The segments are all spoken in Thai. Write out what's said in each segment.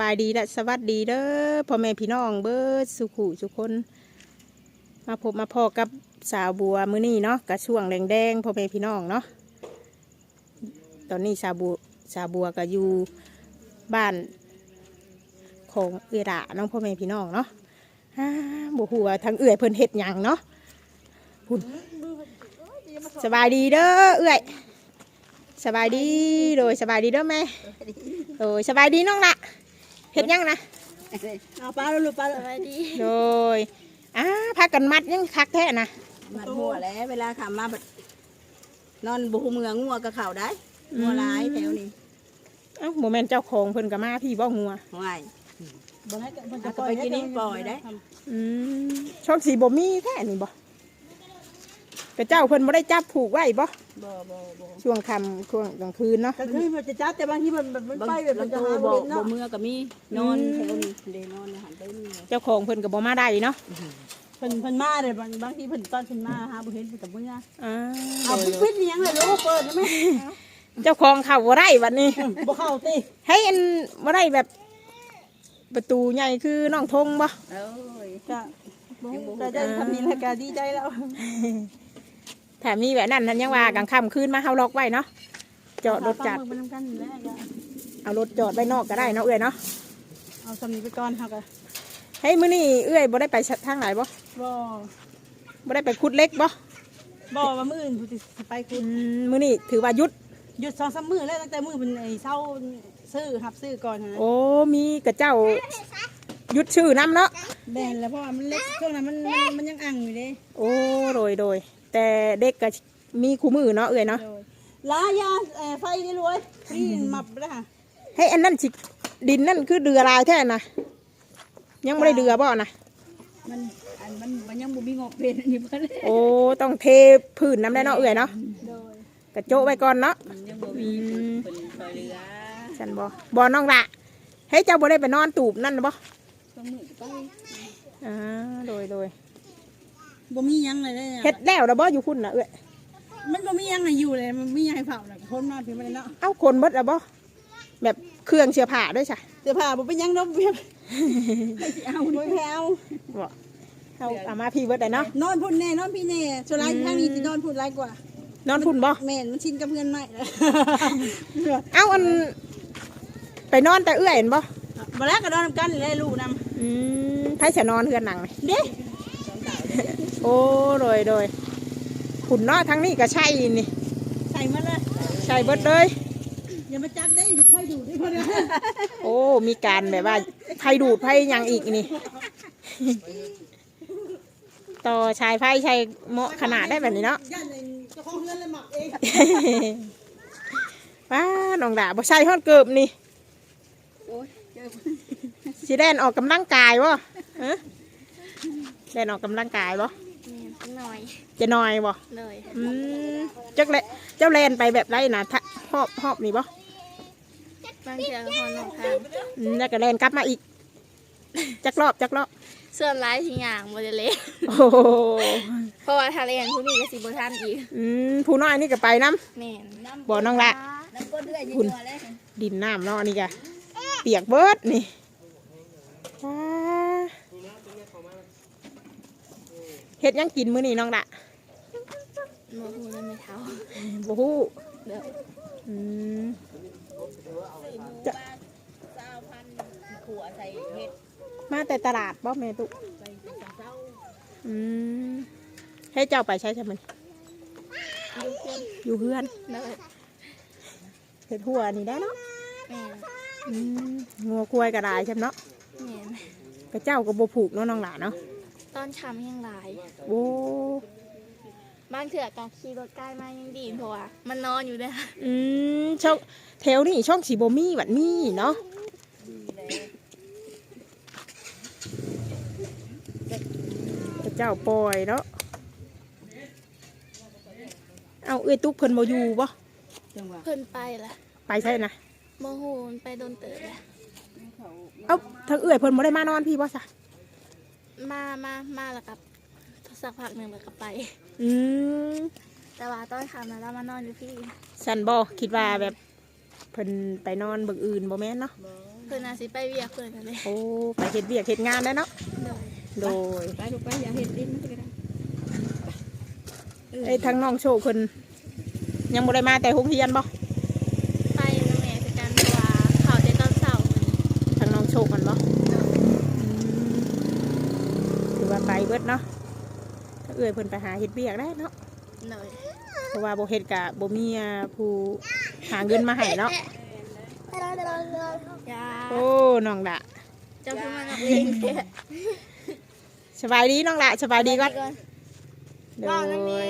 บายดีและสวัสดีเด้อพ่อแม่พี่น้องเบิดสุขุสุคน มาพบมาพอกับสาวบัวมื้อนี้เนาะกระช่วงแดงๆพ่อแม่พี่น้องเนาะตอนนี้สาวบัวสาวบัวก็อยู่บ้านของเอือระน้องพ่อแม่พี่น้องเนาะอ่าบ่ฮู้ว่าทางเอื้อยเพิ่นเฮ็ดหยังเนาะพุ่นสบายดีเด้อเอื้อยสบายดีโดยสบายดีเด้อแม่โอ้ยสบายดีน้องละ เฮ็ดยังนะเอาปลาลูกปลาสวัสดีโดยอ้าพากันมัดยังคักแท้นะมัดหัวแล้วเวลาขามาบัดนอนบุหูเมืองงัวกับเข่าได้งัวร้ายแถวนี้เอ้าโมเมนต์เจ้าของเพิ่นก็มาพี่บ่งัวห่วยบ่ให้มันเอาจะก็ไปกินนี่ปล่อยได้อืมช่องสีบ่มีแท้นี่บ่ กระเจ้าเพิ่นบ่ได้จับผูกไว้บ่บ่บ่บ่ช่วงค่ำช่วงกลางคืนเนาะ ก็คือมันจะจัดแต่บางทีมันมันมันบางไปแบบบามังนจะตัวหาบ่บ่บ่เนาะเมื่อก็มีนอนแถวนี้เดนอนหันไปนี่เจ้าของเพิ่นก็บ่มาได้เนาะเพิ่นเพิ่นมาเลยบางบางทีเพิ่นตอนเพิ่นมาหาบ่เห็นเพิ่นก็บ่ยาอ่าเอาโดยปิดเนียงเลยลูกเปิดได้ไหมเจ้าของเข้าบ่ได้บัดนี้ บ่เข้าติให้อันบ่ได้แบบ ประตูใหญ่คือน้องทงบ่ เอ้ย ก็ก็จะทำนี้แล้วก็ดีใจแล้ว ถ้ามีแบบนั้นท่านยังว่ากลางค่ำคืนมาเฮาล็อกไว้เนาะจอดรถจัดฟังมันนำกันแล้วก็เอารถจอดไว้นอกก็ได้เนาะเอื้อยเนาะเอาสำนี้ไปก่อนเฮาก็เฮ้ยมื้อนี้เอื้อยบ่ได้ไปทางไหนบ่บ่บ่ได้ไปขุดเล็กบ่บ่ว่ามื้ออื่นผู้สิไปคุอืณมมื้อนี้ถือว่าหยุด หยุด2-3มื้อแล้วตั้งแต่มื้อเพิ่นไอ้เช้าซื้อหับซื้อก่อนนะโอ้มีกระเจ้าหยุดชื่อน้ำเนาะแม่นแล้วเพราะว่ามันเล็กช่วงนั้นมันมันมันยังอังอยู่เด้โอ้โดยโดย แต่เด็กก็มีคู่มือเนาะเอื้อยเนาะโดยลายาเอ่อไฟนี่รวยนี่มับแล้วค่ะให้อันนั้นสิดินนั่นคือเดือลายแท้นะยังบ่ได้เดือบ่นะมันอันมันมันยังบ่มีงบเป็นอันนี้เพิ่นโอ้ต้องเทพื้นน้ำได้เนาะเอื้อยเนาะโดยกระโจะไว้ก่อนเนาะมันยังบ่มีเพิ่นเพิ่นคอยเรือฉันบ่บ่น้องละให้เจ้าบ่ได้ไปนอนตูบนั่นบ่ต้องมือไปอ่าโดยโดย บ่มีหยังเลยเนี่ยเฮ็ดแล้วแล้วบ่อยู่คุณน่ะเอ้ยมันบ่มีหยังให้อยู่เลย มันมีหยังให้เผาน่ะคนมาพี่มันเนาะเอ้าคนเบิดแล้วบ่แบบเครื่องเสื้อผ้าด้วยจ้ะเสื้อผ้าบ่เป็นหยังดอกเบี้ยเอาบ่แพ้เอาบ่เอาเอามาพี่เบิดได้เนาะนอนพุ่นแน่นอนพี่แน่ส่วนหลายทางนี้สินอนพุ่นหลายกว่านอนพุ่นบ่แม่นมันชินกับเงินใหม่แล้วเอ้าอันไปนอนแต่เอื้อยเห็นบ่บ่แล้วก็นอนนำกันเลยลูกนำอืมไผจะนอนเฮือนหนังไหมเด้ โอ้โดยโดยขุนเนาะทั้งนี้ก็ใช่นี่ ใส่มาเลยใช่เบิดเลย อย่ามาจับได้ค่อยดูได้พอนะโอ้ มีการแบบว่าไฟดูดไฟหยังอีกนี่ ต่อชายไฟชายเหมาะขนาดได้แบบนี้เนาะ ย่านเองเจ้าของเงินเลยหมักเองว้าน้องดาบ่ใช่ฮอดเกือบนี่โอ้ยเจอสิแดนออกกำลังกายวะฮะแดนออกกำลังกายบ่นี่ห น่อยจะหน่อยบ่เลยอืมจักแลเจ้าแลนไปแบบไรนะทะหอบหอบนี่บ่บางเทื่อก็พอนอกทางอืมแล้วก็แลนกลับมาอีก จักรอบจักรอบส่วนร้ายทีอย่างบ่ได้เละโอ้โหเพราะว่าทะเลนผู้นี้ก็สิบ่ทันอีกอืมผู้น้อยนี่ก็ไปน้ แม่นำบ่น้องละน้ำก้นเรื่อยอยู่ตัวเลยดินน้ำเนาะนี่กะเปียกเบิดนี่ว้า เฮ็ดหยังกินมื้อนี้น้องละบ่ฮู้นำไม่เท่าบ่ฮู้เด้ออืมจะสาวพันขัวใส่เห็ดมาแต่ตลาดบ่แม่ตุใส่เจ้าอืมให้เจ้าไปใช้ใช่ไหมอยู่เพื่อนอยู่เพื่อนเด้อเฮ็ดหัวนี่ได้เนาะแม่นอืมงัวควายก็ได้ใช่ไหมเนาะแม่นกระเจ้าก็บ่ผูกเนาะน้องหลาเนาะ ตอนช้ำยังหลาย โอ้บางเทื่อก็ขี่รถใกล้มายังดีเพราะว่ามันนอนอยู่เด้ออืมช่องแถวนี่ช่องสีบ่มีบัดมีเนาะกระเจ้าปล่อยเนาะเอาเอ้ยตุ๊กเพิ่นบ่อยู่บ่จังหวะเพิ่นไปละไปใช่นะบ่ฮู้มันไปโดนเตอละเอ้าทางเอ้ยเพิ่นบ่ได้มานอนพี่บ่ซะ มามามาแล้วกับสักพักหนึงแล้วก็ไป อืมแต่ว่าตอนค่ำนั้นเรามานอนอยู่พี่ฉันบ่คิดว่าแบบเพิ่นไปนอนเบิกอื่นบ่แม่นเนาะบพิ่นน่ะสิไปเวียกเพิ่นนั่นแหละโอ้ไปเฮ็ดเวียกเฮ็ดงานแล้วเนาะโดยโดยไปลูกไปอย่าเห็ดดินมันก็ได้ไอ้ทั้งน้องโชคเพิ่นยังบ่ได้มาแต่โรงเรียนบ่ ไปน้ำแม่คือกันเพราะว่าเขาได้ตอนเช้ามื้อนี้ ทั้งน้องโชคมันบ่ถือว่าไปเบิดเนาะถ้าเอื้อยเพิ่นไปหาเฮ็ดเวียกได้เนาะโดยเพราะว่าบ่เฮ็ดกะบ่มีอ่าผู้หาเงินมาให้เนาะยาโอ้น้องละเจ้าเพิ่นมานักเลงแท้สบายดีน้องละสบายดีก่อนโดว้าวน้ำแม่ย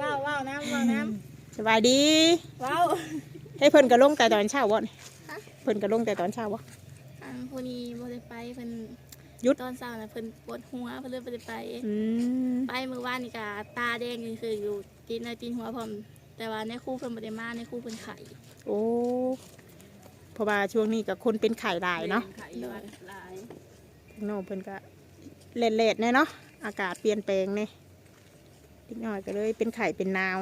ว้าวว้าวน้ำว้าวน้สบายดีำว้าวให้เพิ่นก็ลงแต่ตอนเช้าบ่นี่เพิ่นก็ลงแต่ตอนเช้าบ่อันผู้นี้บ่ได้ไปเพิ่นห ยุด ตอนเช้าน่ะเพิ่นปวดหัวเพิ่นเลยบ่ได้ไป อืมไปเมื่อวานนี่ก็ตาแดงคืออยู่ตีนในตีนหัวพร้อมแต่ว่าในคู่เพิ่นบ่ได้มาในคู่เพิ่นไข่โอ้เพราะว่าช่วงนี้ก็คนเป็นไข้หลายเนาะไข่หลายหลายข้างนอกเพิ่นก็เล็ดเล็ดๆแน่เนาะอากาศเปลี่ยนแปลงเนี่ยนิดหน่อยก็เลยเป็นไข่เป็นนาว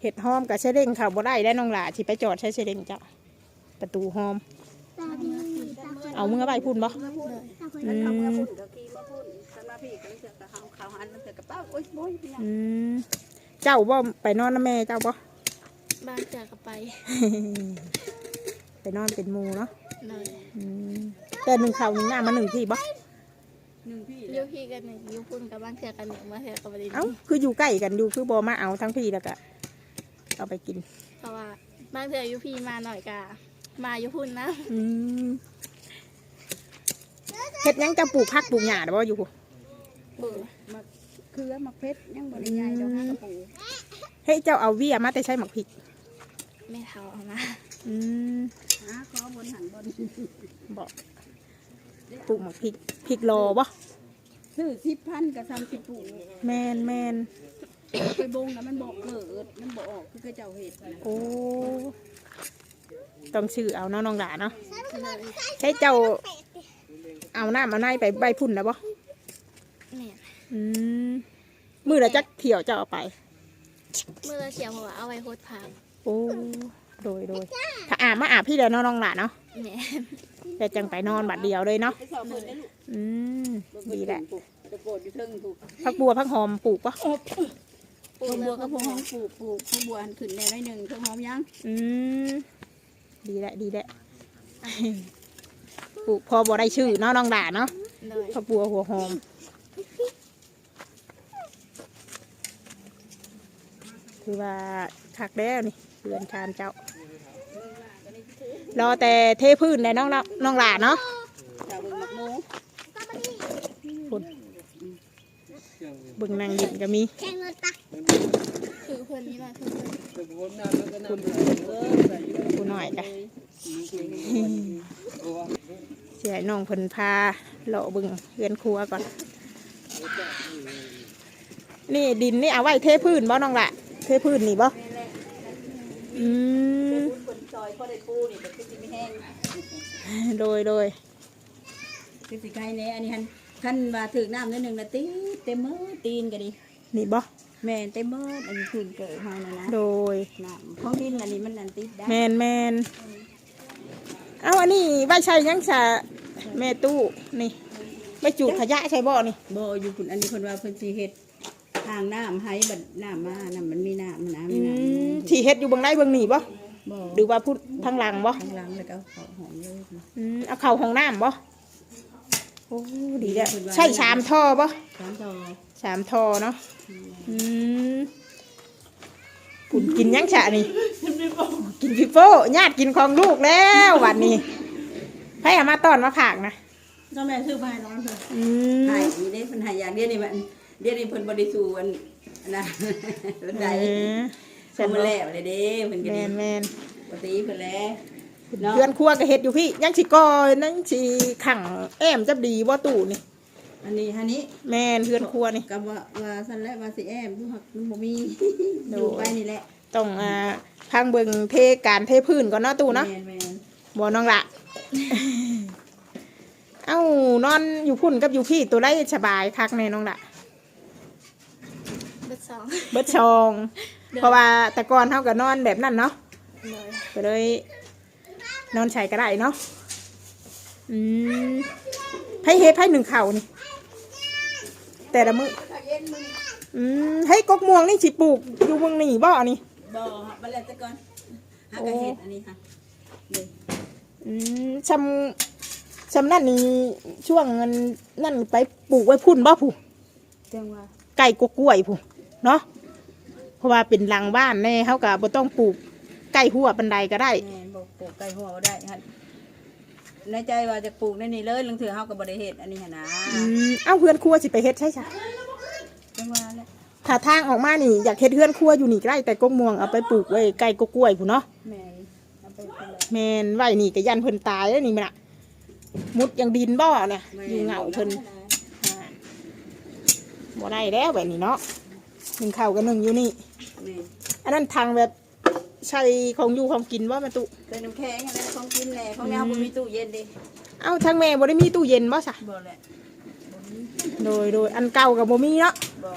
เห็ดหอมกับเชเด้งเขาบ่ได้ได้น้องหล่าที่ไปจอดใช้เชเด้งจ้ะประตูหอมเอามือไปพุ่นบ่ เลยอืมันทำเมื่อมพุ่นก็ขี่มาพุ่นคันมาพี่ก็เลยเสือกกระเฮาขาวหันมันเสือกกระเป้าโอ้ยโอ้ยพี่น้องอืมเจ้าบ่ไปนอนนะแม่เจ้าบ่บ้านเจอก็ไป ไปนอนเป็นหมูเนาะเลยอืมแต่หนึ่งเขาหนึ่งหน้ามาหนึ่งที่บ่หนึ่งพี่อยูพี่กันหนึ่งอยูพุ่นกับบ้านเจอกันหนึ่งบ้านเจอกับประเด็นเอ้าคืออยู่ใกล้กันอยู่คือบ่มาเอาทั้งพี่แล้วก็เอาไปกินเพราะว่าบ้านเจออยูพี่มาหน่อยกะมาอยูพุ่นนะอืม เฮ็ดหยังจะปลูกผักปลูกหญ้าได้บ่อยู่บุญมาเครือมาเพชรยังบ่ได้ใหญ่ดอกนะกระปูเฮ้ยเจ้าเอาเวียมาแต่ใช้หมักพริก ไม่เท่าเอามาอืมหาขอบนหันบนบอกปลูกหมักพริกพริกโลบ่ซื้อสิบพันกับสามสิบปูแมนแมนไปบงแล้วมันบอกเกิดมันบอกออกคือเจ้าเห็ดนะโอ้ต้องชื่อเอาเนาะน้องหลาเนาะเลยให้เจ้า เอาน้ำเอาในไปใบพุ่นแล้วบ่เนี่ยอืมมือละจักเที่ยวเจ้าเอาไป เมื่อเราเชียวมาว่าเอาไว้โคตรพังโอ้โดยโดยถ้าอาบมาอาบพี่เดียวเนาะน้องหลาเนาะเนี่ยแต่จังไปนอนบัดเดียวเลยเนาะไปสอบเพิ่นได้ลูกอืมดีแหละจะโปรดอยู่เทิงถูกผักบัวผักหอมปลูกปะปลูกบัวกับพวกห้องปลูกปลูกพวกบัวอันขึ้นแน่น้อยหนึ่งเพิ่งหอมยังอืมดีแหละดีแหละ ปลูกพอบ่ได้ชื่อเนาะน้องด่าเนาะเลยผักบัวหัวหอม คือว่าคักแล้วนี่เรือนชานเจ้า รอแต่เทพื้นเลยน้องน้องน้องหลาเนาะชาวเบิ่งหมักโมคุณเบิ่งนางยินก็มีคือเพื่อนนี้มาคือเพื่อนผู้น้อยจ้ะเสียน้องเพิ่นพาเลาะเบิ่งเรือนครัวก่อน นี่ดินนี่เอาไว้เทพื้นบ่น้องละเทพื้นนี่บ่อืมคนซอยพอได้ปูนี่แต่คือสิไม่แห้งโดยโดยคือสิไข่แน่อันนี้คันคันว่าถึกน้ำนิดหนึ่งนะตีเต็มมือตีนก็ดีนี่บ่แม่นเต็มมืออันนี้คืนเกิดเฮานะนะโดยน้ำของดินอันนี้มันอันติดได้แมนแมน เอาอันนี้ไว้ใช้ยังสะแม่ตู้นี่ไม่จูดขยะใช่บ่นี่บ่อยู่คุณอันนี้เพิ่นว่าเพิ่นสิเฮ็ดทางน้ำให้บัดน้ำมาน้ำมันมีน้ำน้ำอืมีน้มที่เฮ็ดอยู่เบางไรเบางนี่บ่ำบ่หรือว่าพูดทางหลังบ่ทางหลังแล้วก็เขาหอมเลยอืมเอาเข่าห้องน้ำบ่โอ้ดีแล้วใช่ชามท่อบ่สามต่อชามท่อเนาะอืม ปุ่นกินยังฉะนี่กินฟิโฟญาติกินของลูกแล้ววันนี้ให้เอามาต้อนมาผากนะเจ้าแม่ซื้อไปให้ร้อนเพิ่นอืให้มอีเด้เพิ่นให้อย่างเดียวนี่มันเดี๋ยวนี้เพิ่นบ่ได้สู่อันอันนะบันไดเออเพิ่นมาแล้วเลยเด้เพิ่นก็แมดีนแมนปกติเพิ่นแล้วเนาะเพื่อนครัวก็เฮ็ดอยู่พี่ยังสิกอยังสิขังแอมจับดีว่าตู้นี่ อันนี้อันนี้แม่นเพื่อนครัวนี่ กับว่าว่าซั่นแหละว่าสิแอมอยู่หักมันบ่มีโดอยู่ไปนี่แหละต้องอ่าพังเบิงเทการเทพื้นก่อนเนาะตู้เนาะแม่นแม่นบ่น้องละ เอ้านอนอยู่พุ่นกับอยู่พี่ตัวได้สบายคักแน่น้องละ เบิดสองเบิดชอง เพราะว่าแต่ก่อนเฮาก็นอนแบบนั้นเนาะเลยก็เลยนอนใช้ก็ได้เนาะ อืมไผเฮ็ดไผหนึ่งเข่านี่ แต่ละมื้อข้าวเย็นมึงอืมให้กกม่วงนี่สิปลูกอยู่เมืองนี่บ่นี่บ่มาแล้วแต่ก่อนหากระเห็ดอันนี้ค่ะนี่อืมชำชำนั่นนี่ช่วงเงินนั่นไปปลูกไว้พุ่นบ่ผู้จังว่าไก่กกกล้วยผู้เนาะเพราะว่าเป็นหลังบ้านแน่เฮาก็บ่ต้องปลูกใกล้หัวบันไดก็ได้ แม่นบอกปลูกไก่หัวบ่ได้ฮะ ในใจว่าจะปลูกในนี่เลยลังเถือเฮาก็บ่ได้เฮ็ดอันนี้หั่นนะอืมเอ้าเฮือนครัวสิไปเฮ็ดใช่จ้ะจังว่าแหละถ้าทางออกมานี่อยากเฮ็ดเฮือนครัวอยู่นี่ใกล้แต่กกม่วงเอาไปปลูกไว้ไก่กกกล้วยผู้เนาะแม่นเอาไปเป็นเลยแม่นไว้นี่ก็ยันเพิ่นตายแล้วนี่มันน่ะมุดยังดินบ่เนี่ยแม่อยู่เหงาเพิ่น อ่าบ่ได้แล้วแบบนี้เนาะหนึ่งข้าวกับหนึ่งอยู่นี่ แม่นอันนั้นทางแบบ ใช้ของอยู่ของกินว่ามาตุเป็นน้ำแข็งอะไรของกินแหละของนี้เฮาบ่มีตู้เย็นดิเอ้าทางแม่บ่ได้มีตู้เย็นบ่ซะบ่แหละบ่มีโดยโดยอันเก่ากับบ่มีเนาะบ่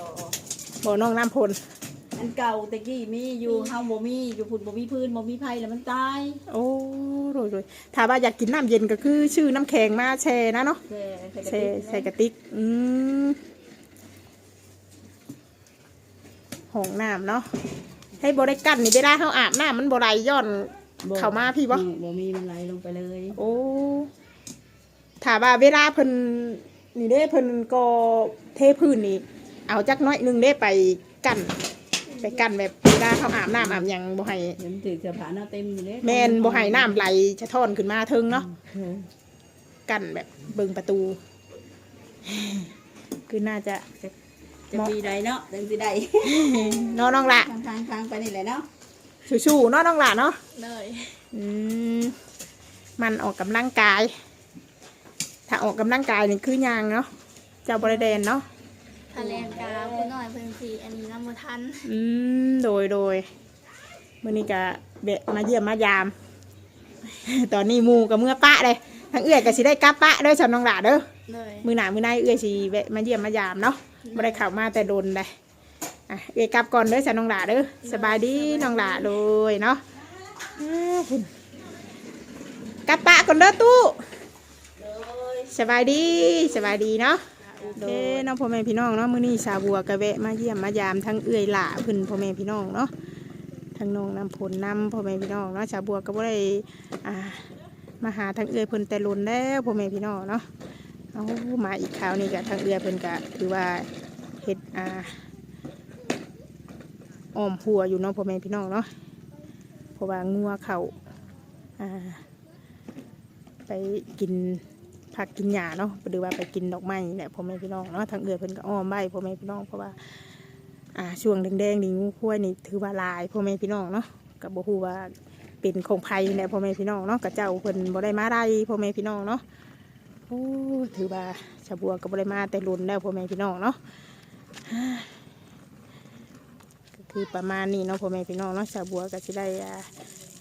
บ่น้องน้ำพลอันเก่าตะกี้มีอยู่เฮาบ่มีอยู่พุ่นบ่มีพื้นบ่มีไผแล้วมันตายโอ้โดยโดยถ้าว่าอยากกินน้ำเย็นก็คือ ชื่อน้ำแข็งมาแช่นะเนาะแช่ใส่กระแช่ติกใส่กระติกอืมห้องน้ำเนาะ ให้บ่ได้กั้นนี่ได้ได้เฮาอาบน้ำมันบ่ไหลย้อน เข้ามาพี่บ่ บ่มีมันไหลลงไปเลยโอ้ถามว่าเวลาเพิ่นนี่เด้เพิ่นก็เทพื้นนี่เอาจักน้อยหนึงได้ไปกั้นไปกั้นแบบเวลาเขาอาบน้ำอาบหยังบ่ให้เดี๋ยวมันถือเสื้อผ้าหน้าเต็มอยู่เด้แม่นบ่ให้น้ำไหลชะท่อนขึ้นมาเทิงเนาะเออกั้นแบบเบิ่งประตู คือน่าจะ จะปีใดเนาะจังสิได้เนาะน้องละทางทางทางไปนี่แหละเนาะชูๆเนาะน้องละเนาะเลยอืมมันออกกำลังกาย ถ้าออกกำลังกายนี่คือยางเนาะเจ้าบริเดนเนาะทะเลนกาผู้น้อยเพิ่นสิอันนี้น้ำบ่ทันอืมโดยโดยมื่อนี้ก็เบะมาเยี่ยมมายาม ตอนนี้หมูกับเมื่อปะเลยทั้งเอื้อยก็สิได้กลับปะเด้อฉันน้องหลาเด้อ เลยมือหนามือในเอื้อยสิแวะมาเยี่ยมมายามเนาะไม่ได้เข้ามาแต่โดนเลยอะเอื้อยกลับก่อนเด้อฉันน้องหลาเด้อสบายดีน้องหลาเลยเนาะอ้าวคุณกลับปะก่อนเด้อตู้สบายดีสบายดีเนาะ โอเคน้องพ่อแม่พี่น้องเนาะมื้อนี้สาวบัวกะแวะมาเยี่ยมมายามทั้งเอื้อยหล่าเพิ่นพ่อแม่พี่น้องเนาะทั้งน้องน้ำผลน้ำพ่อแม่พี่น้องเนาะสาวบัวก็บ่ได้อ่ามาหาทั้งเอื้อยเพิ่นแต่ลุนแล้วพ่อแม่พี่น้องเนาะ เอามาอีกคราวนี้ก็ทั้งเอื้อเพิ่นก็ถือว่าเฮ็ดอ่าอ้อมหัวอยู่เนาะพ่อแม่พี่น้องเนาะเพราะว่างัวเขาอ่า ไปกินผักกินหญ้าเนาะหรือว่าไปกินดอกไม้นี่แหละพ่อแม่พี่น้องเนาะทางเอือเพิ่นก็อ้อมใบพ่อแม่พี่น้องเพราะว่าอ่าช่วงแดงๆนี่งูควายนี่ถือว่าลายพ่อแม่พี่น้องเนาะก็บ่ฮู้ว่าเป็นของภัยนี่แหละพ่อแม่พี่น้องเนาะกับเจ้าเพิ่นบ่ได้มาได้พ่อแม่พี่น้องเนาะ โอ้ถือว่าชาบัวก็บ่ได้มาแต่รุ่นแล้วพ่อแม่พี่น้องเนาะก็คือประมาณนี้เนาะพ่อแม่พี่น้องเนาะชาบัวก็สิได้อ่า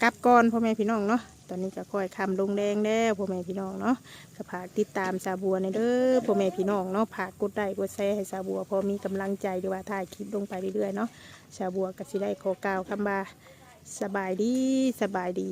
กลับก่อนพ่อแม่พี่น้องเนาะตอนนี้ก็ค่อยคำลงแดงแล้วพ่อแม่พี่น้องเนาะก็ฝากติดตามสาบัวในเด้อพ่อแม่พี่น้องเนาะฝากกดไลค์กดแชร์ให้สาบัวพอมีกำลังใจหรือว่าถ่ายคลิปลงไปเรื่อยๆเนาะสาบัวก็สิได้ขอกล่าวคำว่าสบายดีสบายดี